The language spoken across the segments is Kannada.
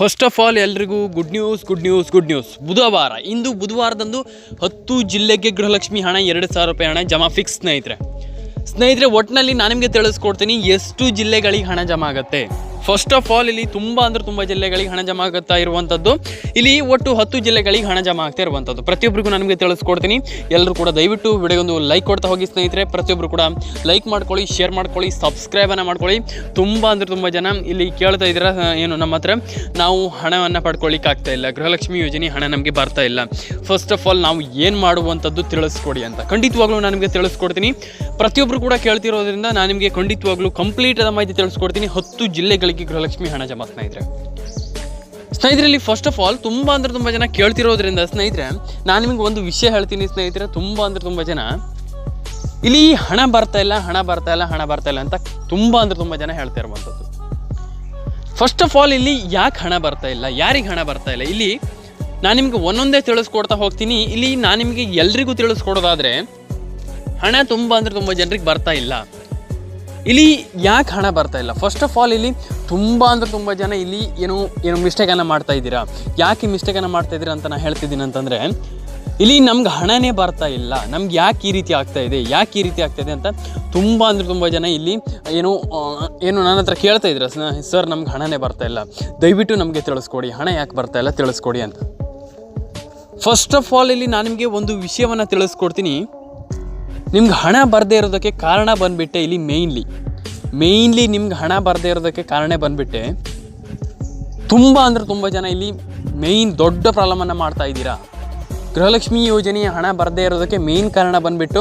ಫಸ್ಟ್ ಆಫ್ ಆಲ್ ಎಲ್ರಿಗೂ good news good news good news ಬುಧವಾರ, ಇಂದು ಬುಧವಾರದಂದು ಹತ್ತು ಜಿಲ್ಲೆಗೆ ಗೃಹಲಕ್ಷ್ಮಿ ಹಣ ಎರಡು ಸಾವಿರ ರೂಪಾಯಿ ಹಣ ಜಮಾ ಫಿಕ್ಸ್ ಸ್ನೇಹಿತರೆ. ಸ್ನೇಹಿತರೆ ಒಟ್ಟಿನಲ್ಲಿ ನಾನು ನಿಮಗೆ ತಿಳಿಸ್ಕೊಡ್ತೀನಿ, ಎಷ್ಟು ಜಿಲ್ಲೆಗಳಿಗೆ ಹಣ ಜಮಾ ಆಗುತ್ತೆ? ಫಸ್ಟ್ ಆಫ್ ಆಲ್ ಇಲ್ಲಿ ತುಂಬ ಅಂದ್ರೆ ತುಂಬ ಜಿಲ್ಲೆಗಳಿಗೆ ಹಣ ಜಮಾ ಆಗುತ್ತಾ ಇರುವಂಥದ್ದು ಇಲ್ಲಿ ಒಟ್ಟು ಹತ್ತು ಜಿಲ್ಲೆಗಳಿಗೆ ಹಣ ಜಮಾ ಆಗ್ತಾ ಇರುವಂಥದ್ದು ಪ್ರತಿಯೊಬ್ಬರಿಗೂ ನನಗೆ ತಿಳಿಸ್ಕೊಡ್ತೀನಿ. ಎಲ್ಲರೂ ಕೂಡ ದಯವಿಟ್ಟು ವಿಡಿಯೋಗೊಂದು ಲೈಕ್ ಕೊಡ್ತಾ ಹೋಗಿ ಸ್ನೇಹಿತರೆ. ಪ್ರತಿಯೊಬ್ಬರು ಕೂಡ ಲೈಕ್ ಮಾಡ್ಕೊಳ್ಳಿ ಶೇರ್ ಮಾಡ್ಕೊಳ್ಳಿ ಸಬ್ಸ್ಕ್ರೈಬನ್ನು ಮಾಡ್ಕೊಳ್ಳಿ. ತುಂಬ ಅಂದ್ರೆ ತುಂಬ ಜನ ಇಲ್ಲಿ ಕೇಳ್ತಾ ಇದ್ದೀರಾ ಏನು ನಮ್ಮ ಹತ್ರ. ನಾವು ಹಣವನ್ನು ಪಡ್ಕೊಳ್ಳಿಕ್ಕೆ ಆಗ್ತಾ ಇಲ್ಲ. ಗೃಹಲಕ್ಷ್ಮಿ ಯೋಜನೆ ಹಣ ನಮಗೆ ಬರ್ತಾ ಇಲ್ಲ. ಫಸ್ಟ್ ಆಫ್ ಆಲ್ ನಾವು ಏನು ಮಾಡುವಂಥದ್ದು ತಿಳಿಸ್ಕೊಡಿ ಅಂತ. ಖಂಡಿತವಾಗ್ಲೂ ನಾನು ನಿಮಗೆ ತಿಳಿಸ್ಕೊಡ್ತೀನಿ. ಪ್ರತಿಯೊಬ್ಬರು ಕೂಡ ಕೇಳ್ತಿರೋದ್ರಿಂದ ನಾನು ನಿಮಗೆ ಖಂಡಿತವಾಗ್ಲೂ ಕಂಪ್ಲೀಟ್ ಆದ ಮಾಹಿತಿ ತಿಳಿಸ್ಕೊಡ್ತೀನಿ. ಹತ್ತು ಜಿಲ್ಲೆಗಳಿಗೆ ಗೃಹಲಕ್ಷ್ಮಿ ಹಣ ಜಮಾ, ಸ್ನೇಹಿತರೆ. ಸ್ನೇಹಿತರಲ್ಲಿ ಫಸ್ಟ್ ಆಫ್ ಆಲ್ ತುಂಬ ಅಂದ್ರೆ ತುಂಬ ಜನ ಕೇಳ್ತಿರೋದ್ರಿಂದ ಸ್ನೇಹಿತರೆ, ನಾನು ನಿಮಗೆ ಒಂದು ವಿಷಯ ಹೇಳ್ತೀನಿ ಸ್ನೇಹಿತರೆ, ತುಂಬ ಅಂದ್ರೆ ತುಂಬ ಜನ. ಇಲ್ಲಿ ಹಣ ಬರ್ತಾ ಇಲ್ಲ, ಹಣ ಬರ್ತಾ ಇಲ್ಲ, ಹಣ ಬರ್ತಾ ಇಲ್ಲ ಅಂತ ತುಂಬ ಅಂದ್ರೆ ತುಂಬ ಜನ ಹೇಳ್ತಾ ಇರುವಂಥದ್ದು. ಫಸ್ಟ್ ಆಫ್ ಆಲ್ ಇಲ್ಲಿ ಯಾಕೆ ಹಣ ಬರ್ತಾ ಇಲ್ಲ, ಯಾರಿಗೆ ಹಣ ಬರ್ತಾ ಇಲ್ಲ? ಇಲ್ಲಿ ನಾನು ನಿಮ್ಗೆ ಒಂದೊಂದೇ ತಿಳಿಸ್ಕೊಡ್ತಾ ಹೋಗ್ತೀನಿ. ಇಲ್ಲಿ ನಾನು ನಿಮಗೆ ಎಲ್ರಿಗೂ ತಿಳಿಸ್ಕೊಡೋದಾದ್ರೆ, ಹಣ ತುಂಬ ಅಂದ್ರೆ ತುಂಬ ಜನರಿಗೆ ಬರ್ತಾ ಇಲ್ಲ. ಇಲ್ಲಿ ಯಾಕೆ ಹಣ ಬರ್ತಾ ಇಲ್ಲ? ಫಸ್ಟ್ ಆಫ್ ಆಲ್ ಇಲ್ಲಿ ತುಂಬ ಅಂದರೆ ತುಂಬ ಜನ ಇಲ್ಲಿ ಏನು ಏನು ಮಿಸ್ಟೇಕನ್ನು ಮಾಡ್ತಾ ಇದ್ದೀರಾ? ಯಾಕೆ ಮಿಸ್ಟೇಕನ್ನು ಮಾಡ್ತಾ ಇದ್ದೀರಾ ಅಂತ ನಾನು ಹೇಳ್ತಿದ್ದೀನಿ ಅಂತಂದರೆ, ಇಲ್ಲಿ ನಮ್ಗೆ ಹಣನೇ ಬರ್ತಾ ಇಲ್ಲ. ನಮ್ಗೆ ಯಾಕೆ ಈ ರೀತಿ ಆಗ್ತಾ ಇದೆ? ಯಾಕೆ ಈ ರೀತಿ ಆಗ್ತಾ ಇದೆ ಅಂತ ತುಂಬ ಅಂದ್ರೆ ತುಂಬ ಜನ ಇಲ್ಲಿ ಏನು ಏನು ನನ್ನ ಹತ್ರ ಕೇಳ್ತಾ ಇದ್ರು. ಸರ್, ನಮ್ಗೆ ಹಣನೇ ಬರ್ತಾ ಇಲ್ಲ. ದಯವಿಟ್ಟು ನಮಗೆ ತಿಳಿಸ್ಕೊಡಿ. ಹಣ ಯಾಕೆ ಬರ್ತಾ ಇಲ್ಲ? ತಿಳಿಸ್ಕೊಡಿ ಅಂತ. ಫಸ್ಟ್ ಆಫ್ ಆಲ್ ಇಲ್ಲಿ ನಾನು ನಿಮಗೆ ಒಂದು ವಿಷಯವನ್ನು ತಿಳಿಸ್ಕೊಡ್ತೀನಿ. ನಿಮ್ಗೆ ಹಣ ಬರದೇ ಇರೋದಕ್ಕೆ ಕಾರಣ ಬಂದುಬಿಟ್ಟೆ ಇಲ್ಲಿ ಮೇಯ್ನ್ಲಿ ಮೇಯ್ನ್ಲಿ ನಿಮ್ಗೆ ಹಣ ಬರದೇ ಇರೋದಕ್ಕೆ ಕಾರಣ ಬಂದುಬಿಟ್ಟೆ. ತುಂಬ ಅಂದರೆ ತುಂಬ ಜನ ಇಲ್ಲಿ ಮೇಯ್ನ್ ದೊಡ್ಡ ಪ್ರಾಬ್ಲಮನ್ನು ಮಾಡ್ತಾ ಇದ್ದೀರಾ? ಗೃಹಲಕ್ಷ್ಮಿ ಯೋಜನೆಯ ಹಣ ಬರದೇ ಇರೋದಕ್ಕೆ ಮೇನ್ ಕಾರಣ ಬಂದುಬಿಟ್ಟು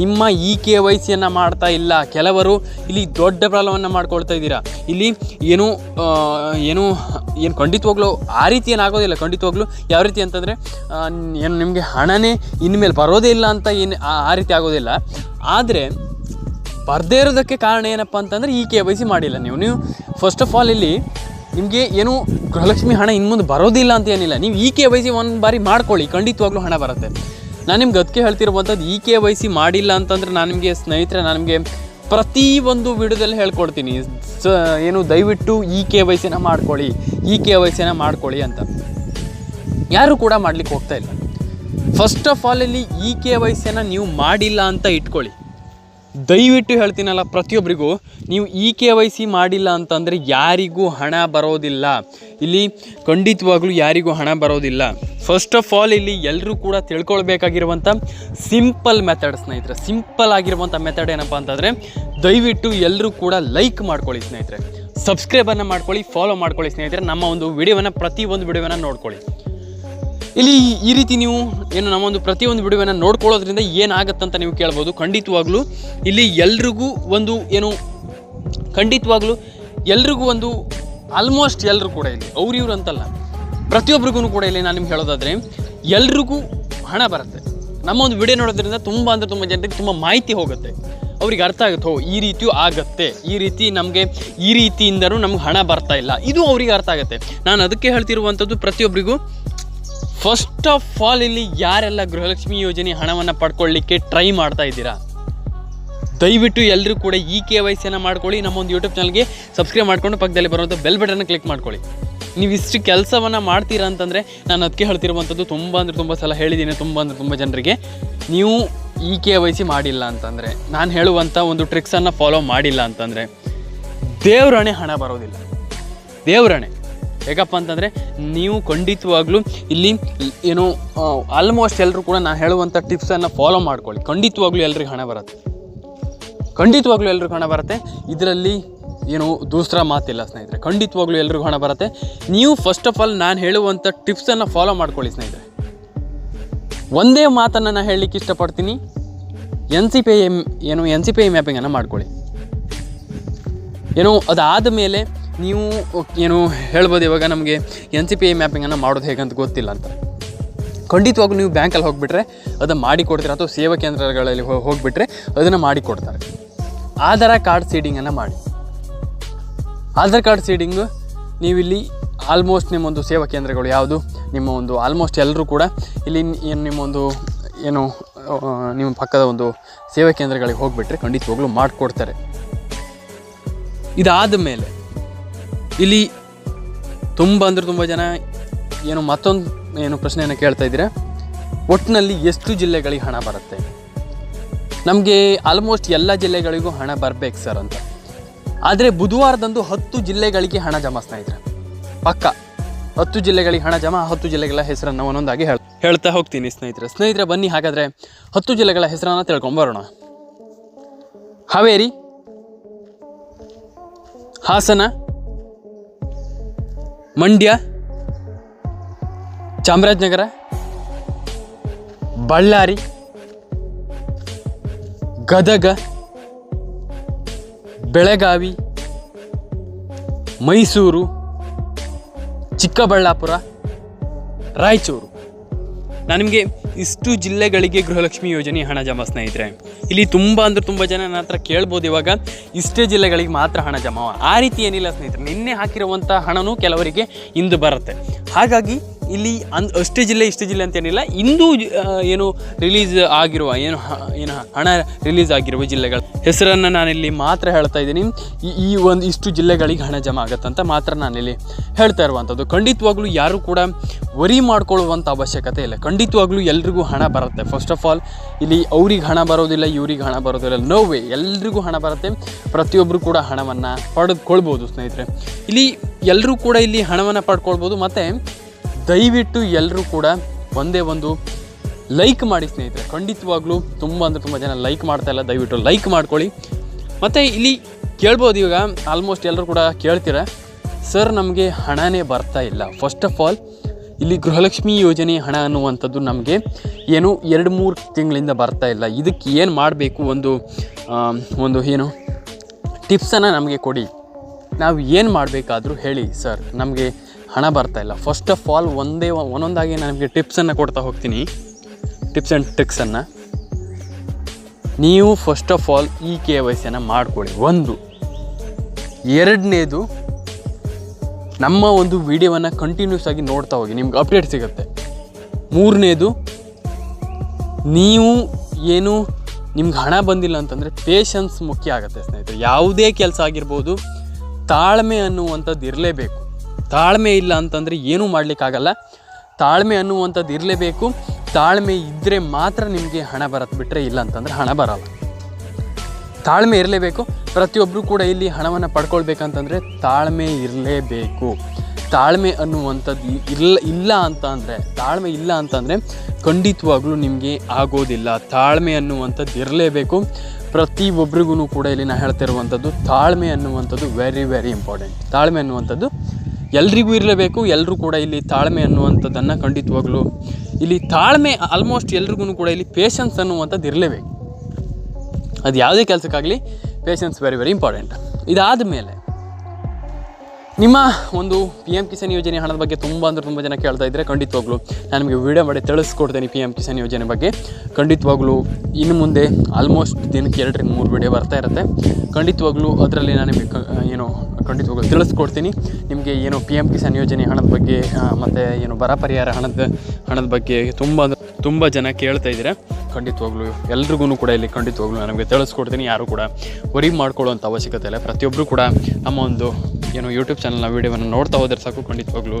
ನಿಮ್ಮ ಇ ಕೆ ವೈ ಸಿಯನ್ನು ಮಾಡ್ತಾ ಇಲ್ಲ. ಕೆಲವರು ಇಲ್ಲಿ ದೊಡ್ಡ ಪ್ರಾಬ್ಲಮನ್ನು ಮಾಡ್ಕೊಳ್ತಾ ಇದ್ದೀರಾ. ಇಲ್ಲಿ ಏನು ಏನು ಏನು ಖಂಡಿತವಾಗ್ಲೂ ಆ ರೀತಿ ಏನಾಗೋದಿಲ್ಲ ಖಂಡಿತವಾಗ್ಲೂ ಯಾವ ರೀತಿ ಅಂತಂದರೆ ಏನು ನಿಮಗೆ ಹಣನೇ ಇನ್ಮೇಲೆ ಬರೋದೇ ಇಲ್ಲ ಅಂತ ಏನು ಆ ರೀತಿ ಆಗೋದಿಲ್ಲ. ಆದರೆ ಬರದೇ ಇರೋದಕ್ಕೆ ಕಾರಣ ಏನಪ್ಪ ಅಂತಂದರೆ ಈ ಕೆ ವೈ ಸಿ ಮಾಡಿಲ್ಲ ನೀವು. ನೀವು ಫಸ್ಟ್ ಆಫ್ ಆಲ್ ಇಲ್ಲಿ ನಿಮಗೆ ಏನು ಗೃಹಲಕ್ಷ್ಮಿ ಹಣ ಇನ್ಮುಂದೆ ಬರೋದಿಲ್ಲ ಅಂತ ಏನಿಲ್ಲ. ನೀವು ಈ ಕೆ ವೈ ಸಿ ಒಂದು ಬಾರಿ ಮಾಡ್ಕೊಳ್ಳಿ, ಖಂಡಿತವಾಗ್ಲೂ ಹಣ ಬರುತ್ತೆ. ನಾನು ನಿಮ್ಗೆ ಅದಕ್ಕೆ ಹೇಳ್ತಿರುವಂಥದ್ದು ಈ ಕೆ ವೈ ಸಿ ಮಾಡಿಲ್ಲ ಅಂತಂದ್ರೆ ನಾನು ನಿಮಗೆ ಸ್ನೇಹಿತರೆ, ನಾನು ನಿಮಗೆ ಪ್ರತಿ ಒಂದು ವಿಡಿಯೋದಲ್ಲಿ ಹೇಳ್ಕೊಡ್ತೀನಿ. ಸ, ಏನು ದಯವಿಟ್ಟು ಈ ಕೆ ವೈ ಸಿನ ಮಾಡ್ಕೊಳ್ಳಿ, ಈ ಕೆ ವೈ ಸಿನ ಮಾಡ್ಕೊಳ್ಳಿ ಅಂತ. ಯಾರೂ ಕೂಡ ಮಾಡ್ಲಿಕ್ಕೆ ಹೋಗ್ತಾ ಇಲ್ಲ. ಫಸ್ಟ್ ಆಫ್ ಆಲ್ ಇಲ್ಲಿ ಈ ಕೆ ವೈ ಸಿನ ನೀವು ಮಾಡಿಲ್ಲ ಅಂತ ಇಟ್ಕೊಳ್ಳಿ. ದಯವಿಟ್ಟು ಹೇಳ್ತೀನಲ್ಲ, ಪ್ರತಿಯೊಬ್ಬರಿಗೂ, ನೀವು ಇ ಕೆ ವೈ ಸಿ ಮಾಡಿಲ್ಲ ಅಂತಂದರೆ ಯಾರಿಗೂ ಹಣ ಬರೋದಿಲ್ಲ. ಇಲ್ಲಿ ಖಂಡಿತವಾಗ್ಲೂ ಯಾರಿಗೂ ಹಣ ಬರೋದಿಲ್ಲ. ಫಸ್ಟ್ ಆಫ್ ಆಲ್ ಇಲ್ಲಿ ಎಲ್ಲರೂ ಕೂಡ ತಿಳ್ಕೊಳ್ಬೇಕಾಗಿರುವಂಥ ಸಿಂಪಲ್ ಮೆಥಡ್ ಸ್ನೇಹಿತರೆ, ಸಿಂಪಲ್ ಆಗಿರುವಂಥ ಮೆಥಡ್ ಏನಪ್ಪ ಅಂತಂದರೆ, ದಯವಿಟ್ಟು ಎಲ್ಲರೂ ಕೂಡ ಲೈಕ್ ಮಾಡ್ಕೊಳ್ಳಿ ಸ್ನೇಹಿತರೆ. ಸಬ್ಸ್ಕ್ರೈಬನ್ನು ಮಾಡ್ಕೊಳ್ಳಿ ಫಾಲೋ ಮಾಡ್ಕೊಳ್ಳಿ ಸ್ನೇಹಿತರೆ. ನಮ್ಮ ಒಂದು ವಿಡಿಯೋವನ್ನು, ಪ್ರತಿಯೊಂದು ವಿಡಿಯೋವನ್ನು ನೋಡ್ಕೊಳ್ಳಿ. ಇಲ್ಲಿ ಈ ರೀತಿ ನೀವು ಏನು ನಮ್ಮೊಂದು ಪ್ರತಿಯೊಂದು ಬಿಡುವೆನ ನೋಡ್ಕೊಳ್ಳೋದ್ರಿಂದ ಅಂತ ನೀವು ಕೇಳ್ಬೋದು. ಖಂಡಿತವಾಗ್ಲೂ ಇಲ್ಲಿ ಎಲ್ರಿಗೂ ಒಂದು ಏನು ಖಂಡಿತವಾಗ್ಲೂ ಎಲ್ರಿಗೂ ಒಂದು ಆಲ್ಮೋಸ್ಟ್ ಎಲ್ಲರೂ ಕೂಡ ಇಲ್ಲಿ ಅವ್ರು ಇವ್ರು ಅಂತಲ್ಲ ಪ್ರತಿಯೊಬ್ಬರಿಗೂ ಕೂಡ ಇಲ್ಲಿ ನಾನು ನಿಮ್ಗೆ ಹೇಳೋದಾದರೆ ಎಲ್ರಿಗೂ ಹಣ ಬರುತ್ತೆ. ನಮ್ಮ ಒಂದು ವಿಡಿಯೋ ನೋಡೋದ್ರಿಂದ ತುಂಬ ಅಂದರೆ ತುಂಬ ಜನರಿಗೆ ತುಂಬ ಮಾಹಿತಿ ಹೋಗುತ್ತೆ. ಅವ್ರಿಗೆ ಅರ್ಥ ಆಗುತ್ತೆ ಹೋ ಈ ರೀತಿಯೂ ಆಗತ್ತೆ. ಈ ರೀತಿ ನಮಗೆ ಈ ರೀತಿಯಿಂದನೂ ನಮ್ಗೆ ಹಣ ಬರ್ತಾ ಇಲ್ಲ. ಇದು ಅವರಿಗೆ ಅರ್ಥ ಆಗುತ್ತೆ. ನಾನು ಅದಕ್ಕೆ ಹೇಳ್ತಿರುವಂಥದ್ದು ಪ್ರತಿಯೊಬ್ಬರಿಗೂ ಫಸ್ಟ್ ಆಫ್ ಆಲ್ ಇಲ್ಲಿ ಯಾರೆಲ್ಲ ಗೃಹಲಕ್ಷ್ಮಿ ಯೋಜನೆ ಹಣವನ್ನು ಪಡ್ಕೊಳ್ಳಿಕ್ಕೆ ಟ್ರೈ ಮಾಡ್ತಾ ಇದ್ದೀರಾ? ದಯವಿಟ್ಟು ಎಲ್ಲರೂ ಕೂಡ ಈ ಕೆ ವೈ ಸಿಯನ್ನು ಮಾಡ್ಕೊಳ್ಳಿ. ನಮ್ಮ ಒಂದು ಯೂಟ್ಯೂಬ್ ಚಾನಲ್ಗೆ ಸಬ್ಸ್ಕ್ರೈಬ್ ಮಾಡ್ಕೊಂಡು ಪಕ್ಕದಲ್ಲಿ ಬರುವಂಥ ಬೆಲ್ ಬಟನ್ನ ಕ್ಲಿಕ್ ಮಾಡ್ಕೊಳ್ಳಿ. ನೀವು ಇಷ್ಟು ಕೆಲಸವನ್ನು ಮಾಡ್ತೀರಾ ಅಂತಂದರೆ ನಾನು ಅದಕ್ಕೆ ಹೇಳ್ತಿರುವಂಥದ್ದು ತುಂಬ ಅಂದರೆ ತುಂಬ ಸಲ ಹೇಳಿದ್ದೀನಿ, ತುಂಬ ಅಂದರೆ ತುಂಬ ಜನರಿಗೆ. ನೀವು ಈ ಕೆ ವೈ ಸಿ ಮಾಡಿಲ್ಲ ಅಂತಂದರೆ, ನಾನು ಹೇಳುವಂಥ ಒಂದು ಟ್ರಿಕ್ಸನ್ನು ಫಾಲೋ ಮಾಡಿಲ್ಲ ಅಂತಂದರೆ ದೇವ್ರಣೆ ಹಣ ಬರೋದಿಲ್ಲ. ದೇವ್ರಣೆ ಹೇಗಪ್ಪ ಅಂತಂದರೆ ನೀವು ಖಂಡಿತವಾಗ್ಲೂ ಇಲ್ಲಿ ಏನು ಆಲ್ಮೋಸ್ಟ್ ಎಲ್ಲರೂ ಕೂಡ ನಾನು ಹೇಳುವಂಥ ಟಿಪ್ಸನ್ನು ಫಾಲೋ ಮಾಡ್ಕೊಳ್ಳಿ. ಖಂಡಿತವಾಗ್ಲೂ ಎಲ್ರಿಗೂ ಹಣ ಬರುತ್ತೆ. ಖಂಡಿತವಾಗ್ಲೂ ಎಲ್ರಿಗೂ ಹಣ ಬರುತ್ತೆ. ಇದರಲ್ಲಿ ಏನು ದೂಸ್ರ ಮಾತಿಲ್ಲ ಸ್ನೇಹಿತರೆ. ಖಂಡಿತವಾಗ್ಲೂ ಎಲ್ರಿಗೂ ಹಣ ಬರುತ್ತೆ. ನೀವು ಫಸ್ಟ್ ಆಫ್ ಆಲ್ ನಾನು ಹೇಳುವಂಥ ಟಿಪ್ಸನ್ನು ಫಾಲೋ ಮಾಡ್ಕೊಳ್ಳಿ ಸ್ನೇಹಿತರೆ. ಒಂದೇ ಮಾತನ್ನು ನಾನು ಹೇಳಲಿಕ್ಕೆ ಇಷ್ಟಪಡ್ತೀನಿ. ಎನ್ ಸಿ ಪಿ ಐ ಏನು ಎನ್ ಸಿ ಪಿ ಐ ಮ್ಯಾಪಿಂಗನ್ನು ಮಾಡ್ಕೊಳ್ಳಿ. ಏನು ಅದಾದ ಮೇಲೆ ನೀವು ಏನು ಹೇಳ್ಬೋದು ಇವಾಗ ನಮಗೆ ಎನ್ ಸಿ ಪಿ ಐ ಮ್ಯಾಪಿಂಗನ್ನು ಮಾಡೋದು ಹೇಗಂತ ಗೊತ್ತಿಲ್ಲ ಅಂತ. ಖಂಡಿತವಾಗೂ ನೀವು ಬ್ಯಾಂಕಲ್ಲಿ ಹೋಗಿಬಿಟ್ರೆ ಅದನ್ನು ಮಾಡಿ ಕೊಡ್ತೀರಾ ಅಥವಾ ಸೇವಾ ಕೇಂದ್ರಗಳಲ್ಲಿ ಹೋಗಿಬಿಟ್ರೆ ಅದನ್ನು ಮಾಡಿ ಕೊಡ್ತಾರೆ. ಆಧಾರ ಕಾರ್ಡ್ ಸೀಡಿಂಗನ್ನು ಮಾಡಿ. ಆಧಾರ್ ಕಾರ್ಡ್ ಸೀಡಿಂಗು ನೀವಿಲ್ಲಿ ಆಲ್ಮೋಸ್ಟ್ ನಿಮ್ಮೊಂದು ಸೇವಾ ಕೇಂದ್ರಗಳು ಯಾವುದು? ನಿಮ್ಮ ಒಂದು ಆಲ್ಮೋಸ್ಟ್ ಎಲ್ಲರೂ ಕೂಡ ಇಲ್ಲಿ ಏನು ನಿಮ್ಮೊಂದು ಏನು ನಿಮ್ಮ ಪಕ್ಕದ ಒಂದು ಸೇವಾ ಕೇಂದ್ರಗಳಿಗೆ ಹೋಗಿಬಿಟ್ರೆ ಖಂಡಿತವಾಗ್ಲೂ ಮಾಡಿಕೊಡ್ತಾರೆ. ಇದಾದ ಮೇಲೆ ಇಲ್ಲಿ ತುಂಬ ಅಂದರೆ ತುಂಬ ಜನ ಏನು ಮತ್ತೊಂದು ಏನು ಪ್ರಶ್ನೆಯನ್ನು ಕೇಳ್ತಾ ಇದ್ದೀರಾ? ಒಟ್ಟಿನಲ್ಲಿ ಎಷ್ಟು ಜಿಲ್ಲೆಗಳಿಗೆ ಹಣ ಬರುತ್ತೆ? ನಮಗೆ ಆಲ್ಮೋಸ್ಟ್ ಎಲ್ಲ ಜಿಲ್ಲೆಗಳಿಗೂ ಹಣ ಬರಬೇಕು ಸರ್ ಅಂತ. ಆದರೆ ಬುಧವಾರದಂದು ಹತ್ತು ಜಿಲ್ಲೆಗಳಿಗೆ ಹಣ ಜಮಾಸ್ತಾ ಇದ್ರೆ ಪಕ್ಕ. ಹತ್ತು ಜಿಲ್ಲೆಗಳಿಗೆ ಹಣ ಜಮಾ, ಹತ್ತು ಜಿಲ್ಲೆಗಳ ಹೆಸರನ್ನು ಒಂದೊಂದಾಗಿ ಹೇಳ, ಹೇಳ್ತಾ ಹೋಗ್ತೀನಿ ಸ್ನೇಹಿತರೆ. ಸ್ನೇಹಿತರೆ, ಬನ್ನಿ ಹಾಗಾದರೆ ಹತ್ತು ಜಿಲ್ಲೆಗಳ ಹೆಸರನ್ನು ತಿಳ್ಕೊಂಬರೋಣ ಹಾವೇರಿ, ಹಾಸನ ಮಂಡ್ಯ ಚಾಮರಾಜನಗರ ಬಳ್ಳಾರಿ ಗದಗ ಬೆಳಗಾವಿ ಮೈಸೂರು ಚಿಕ್ಕಬಳ್ಳಾಪುರ ರಾಯಚೂರು. ನಾನು ನಿಮಗೆ ಇಷ್ಟು ಜಿಲ್ಲೆಗಳಿಗೆ ಗೃಹಲಕ್ಷ್ಮಿ ಯೋಜನೆ ಹಣ ಜಮಾ ಸ್ನೇಹಿತರೆ. ಇಲ್ಲಿ ತುಂಬ ಅಂದ್ರೆ ತುಂಬ ಜನ ನನ್ನ ಹತ್ರ ಕೇಳ್ಬೋದು ಇವಾಗ, ಇಷ್ಟೇ ಜಿಲ್ಲೆಗಳಿಗೆ ಮಾತ್ರ ಹಣ ಜಮಾ. ಆ ರೀತಿ ಏನಿಲ್ಲ ಸ್ನೇಹಿತರೆ, ನಿನ್ನೆ ಹಾಕಿರುವಂಥ ಹಣನೂ ಕೆಲವರಿಗೆ ಇಂದು ಬರುತ್ತೆ. ಹಾಗಾಗಿ ಇಲ್ಲಿ ಅನ್ ಅಷ್ಟೇ ಜಿಲ್ಲೆ, ಇಷ್ಟೇ ಜಿಲ್ಲೆ ಅಂತೇನಿಲ್ಲ. ಇಂದು ಏನು ರಿಲೀಸ್ ಆಗಿರುವ, ಏನು ಏನು ಹಣ ರಿಲೀಸ್ ಆಗಿರುವ ಜಿಲ್ಲೆಗಳ. ಹೆಸರನ್ನು ನಾನಿಲ್ಲಿ ಮಾತ್ರ ಹೇಳ್ತಾ ಇದ್ದೀನಿ. ಈ ಒಂದು ಇಷ್ಟು ಜಿಲ್ಲೆಗಳಿಗೆ ಹಣ ಜಮಾ ಅಂತ ಮಾತ್ರ ನಾನಿಲ್ಲಿ ಹೇಳ್ತಾ ಇರುವಂಥದ್ದು. ಖಂಡಿತವಾಗ್ಲೂ ಯಾರು ಕೂಡ ವರಿ ಮಾಡ್ಕೊಳ್ಳುವಂಥ ಅವಶ್ಯಕತೆ ಇಲ್ಲ. ಖಂಡಿತವಾಗ್ಲೂ ಎಲ್ರಿಗೂ ಹಣ ಬರುತ್ತೆ. ಫಸ್ಟ್ ಆಫ್ ಆಲ್ ಇಲ್ಲಿ ಅವ್ರಿಗೆ ಹಣ ಬರೋದಿಲ್ಲ, ಇವ್ರಿಗೆ ಹಣ ಬರೋದಿಲ್ಲ. ನೋ ವೇ ಎಲ್ರಿಗೂ ಹಣ ಬರುತ್ತೆ. ಪ್ರತಿಯೊಬ್ಬರು ಕೂಡ ಹಣವನ್ನು ಪಡೆದುಕೊಳ್ಬೋದು ಸ್ನೇಹಿತರೆ. ಇಲ್ಲಿ ಎಲ್ಲರೂ ಕೂಡ ಇಲ್ಲಿ ಹಣವನ್ನು ಪಡ್ಕೊಳ್ಬೋದು. ಮತ್ತು ದಯವಿಟ್ಟು ಎಲ್ಲರೂ ಕೂಡ ಒಂದೇ ಒಂದು ಲೈಕ್ ಮಾಡಿ ಸ್ನೇಹಿತರೆ. ಖಂಡಿತವಾಗ್ಲೂ ತುಂಬ ಅಂದರೆ ತುಂಬ ಜನ ಲೈಕ್ ಮಾಡ್ತಾ ಇಲ್ಲ. ದಯವಿಟ್ಟು ಲೈಕ್ ಮಾಡ್ಕೊಳ್ಳಿ. ಮತ್ತು ಇಲ್ಲಿ ಕೇಳ್ಬೋದು ಇವಾಗ ಆಲ್ಮೋಸ್ಟ್ ಎಲ್ಲರೂ ಕೂಡ ಕೇಳ್ತೀರ? ಸರ್ ನಮಗೆ ಹಣನೇ ಬರ್ತಾ ಇಲ್ಲ. ಫಸ್ಟ್ ಆಫ್ ಆಲ್ ಇಲ್ಲಿ ಗೃಹಲಕ್ಷ್ಮಿ ಯೋಜನೆ ಹಣ ಅನ್ನುವಂಥದ್ದು ನಮಗೆ ಏನು ಎರಡು ಮೂರು ತಿಂಗಳಿಂದ ಬರ್ತಾ ಇಲ್ಲ. ಇದಕ್ಕೆ ಏನು ಮಾಡಬೇಕು ಒಂದು ಒಂದು ಏನು ಟಿಪ್ಸನ್ನು ನಮಗೆ ಕೊಡಿ. ನಾವು ಏನು ಮಾಡಬೇಕಾದ್ರೂ ಹೇಳಿ ಸರ್ ನಮಗೆ ಹಣ ಬರ್ತಾ ಇಲ್ಲ. ಫಸ್ಟ್ ಆಫ್ ಆಲ್ ಒಂದೇ ಒಂದೊಂದಾಗಿ ನನಗೆ ಟಿಪ್ಸನ್ನು ಕೊಡ್ತಾ ಹೋಗ್ತೀನಿ. ಟಿಪ್ಸ್ ಆ್ಯಂಡ್ ಟ್ರಿಕ್ಸನ್ನು ನೀವು ಫಸ್ಟ್ ಆಫ್ ಆಲ್ ಈ ಕೆ ವೈ ಸಿಯನ್ನು ಮಾಡಿಕೊಳ್ಳಿ. ಒಂದು. ಎರಡನೇದು, ನಮ್ಮ ಒಂದು ವಿಡಿಯೋವನ್ನು ಕಂಟಿನ್ಯೂಸ್ ಆಗಿ ನೋಡ್ತಾ ಹೋಗಿ. ನಿಮ್ಗೆ ಅಪ್ಡೇಟ್ ಸಿಗುತ್ತೆ. ಮೂರನೇದು, ನೀವು ಏನು ನಿಮ್ಗೆ ಹಣ ಬಂದಿಲ್ಲ ಅಂತಂದರೆ ಪೇಷನ್ಸ್ ಮುಖ್ಯ ಆಗುತ್ತೆ ಸ್ನೇಹಿತರೆ. ಯಾವುದೇ ಕೆಲಸ ಆಗಿರ್ಬೋದು ತಾಳ್ಮೆ ಅನ್ನುವಂಥದ್ದು ಇರಲೇಬೇಕು. ತಾಳ್ಮೆ ಇಲ್ಲ ಅಂತಂದರೆ ಏನೂ ಮಾಡಲಿಕ್ಕಾಗಲ್ಲ. ತಾಳ್ಮೆ ಅನ್ನುವಂಥದ್ದು ಇರಲೇಬೇಕು. ತಾಳ್ಮೆ ಇದ್ದರೆ ಮಾತ್ರ ನಿಮಗೆ ಹಣ ಬರತ್ತೆ ಬಿಟ್ಟರೆ ಇಲ್ಲ ಅಂತಂದರೆ ಹಣ ಬರಲ್ಲ. ತಾಳ್ಮೆ ಇರಲೇಬೇಕು. ಪ್ರತಿಯೊಬ್ಬರು ಕೂಡ ಇಲ್ಲಿ ಹಣವನ್ನು ಪಡ್ಕೊಳ್ಬೇಕಂತಂದರೆ ತಾಳ್ಮೆ ಇರಲೇಬೇಕು. ತಾಳ್ಮೆ ಅನ್ನುವಂಥದ್ದು ಇಲ್ಲ ಇಲ್ಲ ಅಂತ ಅಂದರೆ ತಾಳ್ಮೆ ಇಲ್ಲ ಅಂತಂದರೆ ಖಂಡಿತವಾಗ್ಲೂ ನಿಮಗೆ ಆಗೋದಿಲ್ಲ. ತಾಳ್ಮೆ ಅನ್ನುವಂಥದ್ದು ಇರಲೇಬೇಕು. ಪ್ರತಿಯೊಬ್ಬರಿಗೂ ಕೂಡ ಇಲ್ಲಿ ನಾನು ಹೇಳ್ತಿರುವಂಥದ್ದು ತಾಳ್ಮೆ ಅನ್ನುವಂಥದ್ದು ವೆರಿ ವೆರಿ ಇಂಪಾರ್ಟೆಂಟ್ ತಾಳ್ಮೆ ಅನ್ನುವಂಥದ್ದು ಎಲ್ರಿಗೂ ಇರಲೇಬೇಕು ಎಲ್ಲರೂ ಕೂಡ ಇಲ್ಲಿ ತಾಳ್ಮೆ ಅನ್ನುವಂಥದ್ದನ್ನು ಖಂಡಿತವಾಗ್ಲೂ ಇಲ್ಲಿ ತಾಳ್ಮೆ ಆಲ್ಮೋಸ್ಟ್ ಎಲ್ರಿಗೂ ಕೂಡ ಇಲ್ಲಿ ಪೇಷನ್ಸ್ ಅನ್ನುವಂಥದ್ದು ಇರಲೇಬೇಕು. ಅದು ಯಾವುದೇ ಕೆಲಸಕ್ಕಾಗಲಿ ಪೇಷನ್ಸ್ ವೆರಿ ವೆರಿ ಇಂಪಾರ್ಟೆಂಟ್ ಇದಾದ ಮೇಲೆ ನಿಮ್ಮ ಒಂದು ಪಿ ಎಂ ಕಿಸಾನ್ ಯೋಜನೆ ಹಣದ ಬಗ್ಗೆ ತುಂಬ ಅಂದರೆ ತುಂಬ ಜನ ಕೇಳ್ತಾ ಇದ್ದರೆ ಖಂಡಿತವಾಗ್ಲೂ ನಾನು ನಿಮಗೆ ವಿಡಿಯೋ ಮಾಡಿ ತಿಳಿಸ್ಕೊಡ್ತೇನೆ ಪಿ ಎಂ ಕಿಸಾನ್ ಯೋಜನೆ ಬಗ್ಗೆ. ಖಂಡಿತವಾಗ್ಲೂ ಇನ್ನು ಮುಂದೆ ಆಲ್ಮೋಸ್ಟ್ ದಿನಕ್ಕೆ ಎರಡರಿಂದ ಮೂರು ವಿಡಿಯೋ ಬರ್ತಾ ಇರುತ್ತೆ. ಖಂಡಿತವಾಗ್ಲೂ ಅದರಲ್ಲಿ ನಾನು ನಿಮಗೆ ಏನು ಖಂಡಿತವಾಗ್ಲೂ ತಿಳಿಸ್ಕೊಡ್ತೀನಿ. ನಿಮಗೆ ಏನು ಪಿ ಎಂ ಕಿಸಾನ್ ಯೋಜನೆ ಹಣದ ಬಗ್ಗೆ ಮತ್ತು ಏನು ಬರ ಪರಿಹಾರ ಹಣದ ಹಣದ ಬಗ್ಗೆ ತುಂಬ ತುಂಬ ಜನ ಕೇಳ್ತಾ ಇದ್ದೀರಾ ಖಂಡಿತವಾಗ್ಲೂ ಎಲ್ರಿಗೂ ಕೂಡ ಇಲ್ಲಿ ಖಂಡಿತವಾಗ್ಲೂ ನಾನು ನಿಮಗೆ ತಿಳಿಸ್ಕೊಡ್ತೀನಿ. ಯಾರು ಕೂಡ ವರಿ ಮಾಡ್ಕೊಳ್ಳುವಂಥ ಅವಶ್ಯಕತೆ ಇಲ್ಲ. ಪ್ರತಿಯೊಬ್ಬರು ಕೂಡ ನಮ್ಮ ಒಂದು ಏನು ಯೂಟ್ಯೂಬ್ ಚಾನಲ್ನ ವೀಡಿಯೋವನ್ನು ನೋಡ್ತಾ ಹೋದರೆ ಸಾಕು, ಖಂಡಿತವಾಗ್ಲೂ.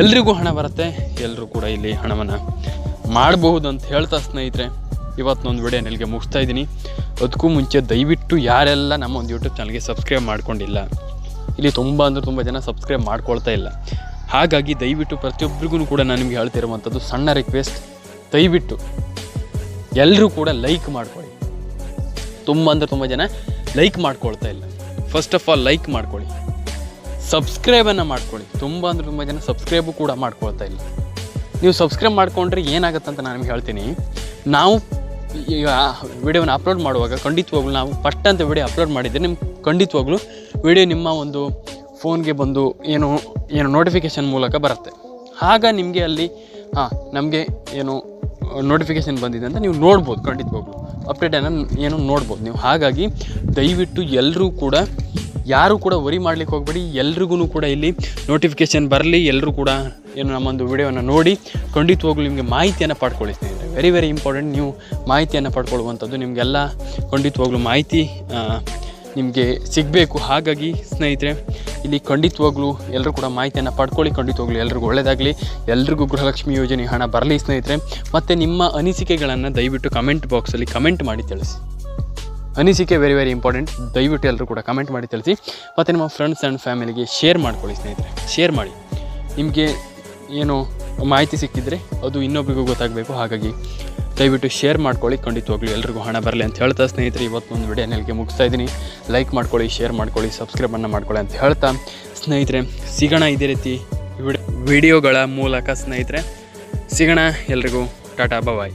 ಎಲ್ರಿಗೂ ಹಣ ಬರುತ್ತೆ ಎಲ್ಲರೂ ಕೂಡ ಇಲ್ಲಿ ಹಣವನ್ನು ಮಾಡಬಹುದು ಅಂತ ಹೇಳ್ತಾ ಸ್ನೇಹಿತರೆ. ಇವತ್ತೊಂದು ವಿಡಿಯೋ ಇಲ್ಲಿಗೆ ಮುಗಿಸ್ತಾ ಇದ್ದೀನಿ. ಅದಕ್ಕೂ ಮುಂಚೆ ದಯವಿಟ್ಟು ಯಾರೆಲ್ಲ ನಮ್ಮ ಒಂದು ಯೂಟ್ಯೂಬ್ ಚಾನಲ್ಗೆ ಸಬ್ಸ್ಕ್ರೈಬ್ ಮಾಡ್ಕೊಂಡಿಲ್ಲ, ಇಲ್ಲಿ ತುಂಬ ಅಂದರೆ ತುಂಬ ಜನ ಸಬ್ಸ್ಕ್ರೈಬ್ ಮಾಡ್ಕೊಳ್ತಾ ಇಲ್ಲ. ಹಾಗಾಗಿ ದಯವಿಟ್ಟು ಪ್ರತಿಯೊಬ್ಬರಿಗೂ ಕೂಡ ನಾನು ನಿಮಗೆ ಹೇಳ್ತಿರುವಂಥದ್ದು ಸಣ್ಣ ರಿಕ್ವೆಸ್ಟ್ ದಯವಿಟ್ಟು ಎಲ್ಲರೂ ಕೂಡ ಲೈಕ್ ಮಾಡ್ಕೊಳ್ಳಿ. ತುಂಬ ಅಂದರೆ ತುಂಬ ಜನ ಲೈಕ್ ಮಾಡ್ಕೊಳ್ತಾ ಇಲ್ಲ. ಫಸ್ಟ್ ಆಫ್ ಆಲ್ ಲೈಕ್ ಮಾಡ್ಕೊಳ್ಳಿ. ಸಬ್ಸ್ಕ್ರೈಬನ್ನು ಮಾಡ್ಕೊಳ್ಳಿ. ತುಂಬ ಅಂದರೆ ತುಂಬ ಜನ ಸಬ್ಸ್ಕ್ರೈಬು ಕೂಡ ಮಾಡ್ಕೊಳ್ತಾ ಇಲ್ಲ. ನೀವು ಸಬ್ಸ್ಕ್ರೈಬ್ ಮಾಡ್ಕೊಂಡ್ರೆ ಏನಾಗುತ್ತೆ ಅಂತ ನಾನು ನಿಮ್ಗೆ ಹೇಳ್ತೀನಿ. ನಾವು ಈಗ ವಿಡಿಯೋನ ಅಪ್ಲೋಡ್ ಮಾಡುವಾಗ ಖಂಡಿತವಾಗ್ಲೂ ನಾವು ಫಸ್ಟ್ ಅಂತ ವಿಡಿಯೋ ಅಪ್ಲೋಡ್ ಮಾಡಿದರೆ ನಿಮ್ಗೆ ಖಂಡಿತವಾಗ್ಲೂ ವಿಡಿಯೋ ನಿಮ್ಮ ಒಂದು ಫೋನ್ಗೆ ಬಂದು ಏನು ಏನು ನೋಟಿಫಿಕೇಷನ್ ಮೂಲಕ ಬರುತ್ತೆ. ಆಗ ನಿಮಗೆ ಅಲ್ಲಿ, ಹಾಂ, ನಮಗೆ ಏನು ನೋಟಿಫಿಕೇಷನ್ ಬಂದಿದೆ ಅಂತ ನೀವು ನೋಡ್ಬೋದು ಖಂಡಿತವಾಗ್ಲೂ. ಅಪ್ಡೇಟನ್ನು ಏನು ನೋಡ್ಬೋದು ನೀವು. ಹಾಗಾಗಿ ದಯವಿಟ್ಟು ಎಲ್ಲರೂ ಕೂಡ ಯಾರು ಕೂಡ ವರಿ ಮಾಡ್ಲಿಕ್ಕೆ ಹೋಗಬೇಡಿ. ಎಲ್ರಿಗೂ ಕೂಡ ಇಲ್ಲಿ ನೋಟಿಫಿಕೇಷನ್ ಬರಲಿ. ಎಲ್ಲರೂ ಕೂಡ ಏನು ನಮ್ಮೊಂದು ವಿಡಿಯೋವನ್ನು ನೋಡಿ. ಖಂಡಿತವಾಗ್ಲೂ ನಿಮಗೆ ಮಾಹಿತಿಯನ್ನು ಪಡ್ಕೊಳ್ಳಿ ಸ್ನೇಹಿತರೆ. ವೆರಿ ವೆರಿ ಇಂಪಾರ್ಟೆಂಟ್ ನೀವು ಮಾಹಿತಿಯನ್ನು ಪಡ್ಕೊಳ್ಳುವಂಥದ್ದು ನಿಮಗೆಲ್ಲ ಖಂಡಿತವಾಗ್ಲೂ ಮಾಹಿತಿ ನಿಮಗೆ ಸಿಗಬೇಕು. ಹಾಗಾಗಿ ಸ್ನೇಹಿತರೆ, ಇಲ್ಲಿ ಖಂಡಿತವಾಗ್ಲೂ ಎಲ್ಲರೂ ಕೂಡ ಮಾಹಿತಿಯನ್ನು ಪಡ್ಕೊಳ್ಳಿ. ಖಂಡಿತವಾಗ್ಲೂ ಎಲ್ರಿಗೂ ಒಳ್ಳೆಯದಾಗಲಿ ಎಲ್ರಿಗೂ ಗೃಹಲಕ್ಷ್ಮಿ ಯೋಜನೆ ಹಣ ಬರಲಿ ಸ್ನೇಹಿತರೆ. ಮತ್ತು ನಿಮ್ಮ ಅನಿಸಿಕೆಗಳನ್ನು ದಯವಿಟ್ಟು ಕಮೆಂಟ್ ಬಾಕ್ಸಲ್ಲಿ ಕಮೆಂಟ್ ಮಾಡಿ ತಿಳಿಸಿ. ಅನಿಸಿಕೆ ವೆರಿ ವೆರಿ ಇಂಪಾರ್ಟೆಂಟ್ ದಯವಿಟ್ಟು ಎಲ್ಲರೂ ಕೂಡ ಕಮೆಂಟ್ ಮಾಡಿ ತಿಳಿಸಿ. ಮತ್ತು ನಿಮ್ಮ ಫ್ರೆಂಡ್ಸ್ ಆ್ಯಂಡ್ ಫ್ಯಾಮಿಲಿಗೆ ಶೇರ್ ಮಾಡ್ಕೊಳ್ಳಿ ಸ್ನೇಹಿತರೆ. ಶೇರ್ ಮಾಡಿ. ನಿಮಗೆ ಏನು ಮಾಹಿತಿ ಸಿಕ್ಕಿದ್ರೆ ಅದು ಇನ್ನೊಬ್ಬರಿಗೂ ಗೊತ್ತಾಗಬೇಕು. ಹಾಗಾಗಿ ದಯವಿಟ್ಟು ಶೇರ್ ಮಾಡ್ಕೊಳ್ಳಿ. ಖಂಡಿತವಾಗ್ಲೂ ಎಲ್ರಿಗೂ ಹಣ ಬರಲಿ ಅಂತ ಹೇಳ್ತಾ ಸ್ನೇಹಿತರೆ. ಇವತ್ತೊಂದು ವಿಡಿಯೋ ನೆಲಗೆ ಮುಗಿಸ್ತಾ ಇದ್ದೀನಿ. ಲೈಕ್ ಮಾಡ್ಕೊಳ್ಳಿ ಶೇರ್ ಮಾಡ್ಕೊಳ್ಳಿ ಸಬ್ಸ್ಕ್ರೈಬನ್ನು ಮಾಡ್ಕೊಳ್ಳಿ ಅಂತ ಹೇಳ್ತಾ ಸ್ನೇಹಿತರೆ, ಸಿಗೋಣ ಇದೇ ರೀತಿ ವಿಡಿಯೋಗಳ ಮೂಲಕ ಸ್ನೇಹಿತರೆ. ಸಿಗೋಣ ಎಲ್ರಿಗೂ. ಟಾಟಾ ಬಾಯ್